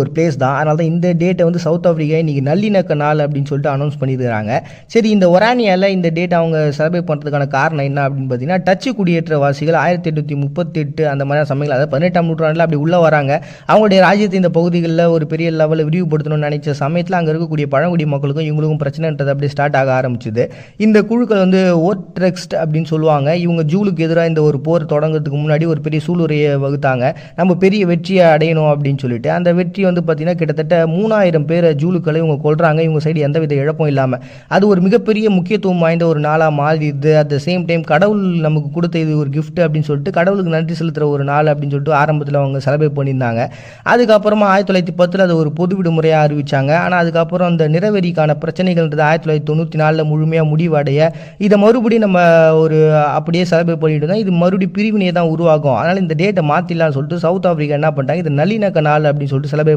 ஒரு பிளேஸ் தான். அதனால தான் இந்த டேட்டை வந்து சவுத் ஆஃப்ரிக்கா இன்றைக்கி நல்லிணக்க நாள் அப்படின்னு சொல்லிட்டு அனௌன்ஸ் பண்ணியிருக்காங்க சரி இந்த ஒரானியாவில் இந்த டேட் அவங்க செலிப்ரேட் பண்ணுறதுக்கான காரணம் என்ன அப்படின்னு பார்த்தீங்கன்னா டச்சு குடியேற்றவாசிகள் ஆயிரத்தி எட்நூற்றி முப்பத்தெட்டு அந்த மாதிரி சமயங்கள் அதாவது பதினெட்டாம் நூற்றாண்டில் அப்படி உள்ளே வராங்க. அவங்களுடைய ராஜ்யத்தை இந்த பகுதிகளில் ஒரு பெரிய லெவலில் விரிவுபடுத்தணும்னு நினைச்ச சமயத்தில் அங்கே இருக்கக்கூடிய பழங்குடி மக்களுக்கும் இவங்களுக்கும் பிரச்சனைன்றது அப்படியே ஸ்டார்ட் ஆக ஆரம்பிச்சுது. இந்த குழுக்கள் வந்து ஓட்ரெக்ஸ்ட் அப்படின்னு சொல்லுவாங்க. இவங்க ஜூலுக்கு எதிராக இந்த ஒரு போர் தொடங்குறதுக்கு முன்னாடி ஒரு பெரிய சூளுரையை வகுத்தாங்க. நம்ம பெரிய வெற்றியை அடையணும் அப்படின்னு சொல்லிட்டு அந்த வெற்றி வந்து பார்த்தீங்கன்னா கிட்டத்தட்ட மூணாயிரம் பேர் ஜூலுக்களை இவங்க கொள்கிறாங்க இவங்க சைடு எந்தவித இழப்பும் இல்லாமல் அது ஒரு மிகப்பெரிய முக்கியத்துவம் வாய்ந்த ஒரு நாளாக மாறிடுது. அட் த சேம் டைம் கடவுள் நமக்கு கொடுத்த இது ஒரு கிஃப்ட் அப்படின்னு சொல்லிட்டு கடவுளுக்கு நன்றி செலுத்துகிற ஒரு நாள் அப்படின்னு சொல்லிட்டு ஆரம்பத்தில் அவங்க செலிப்ரேட் பண்ணியிருந்தாங்க. அதுக்கப்புறமா ஆயிரத்தி தொள்ளாயிரத்தி பத்தில் அது ஒரு பொது விடுமுறையாக அறிவித்தாங்க ஆனால் அதுக்கப்புறம் அந்த நிறவெறிக்கான பிரச்சனைகள்ன்றது ஆயிரத்தி தொள்ளாயிரத்தி தொண்ணூற்றி நாலில் முழுமையாக முடிவடைய. இதை மறுபடியும் நம்ம ஒரு அப்படியே செலிப்ரேட் பண்ணிட்டு தான் இது மறுபடியும் பிரிவினையை தான் உருவாகும் அதனால் இந்த டேட்டை மாற்றிடலாம்னு சொல்லிட்டு சவுத் ஆஃப்ரிக்கா என்ன பண்ணிட்டாங்க? இது நல்லிணக்க நாள் அப்படின்னு சொல்லிட்டு செலிப்ரேட்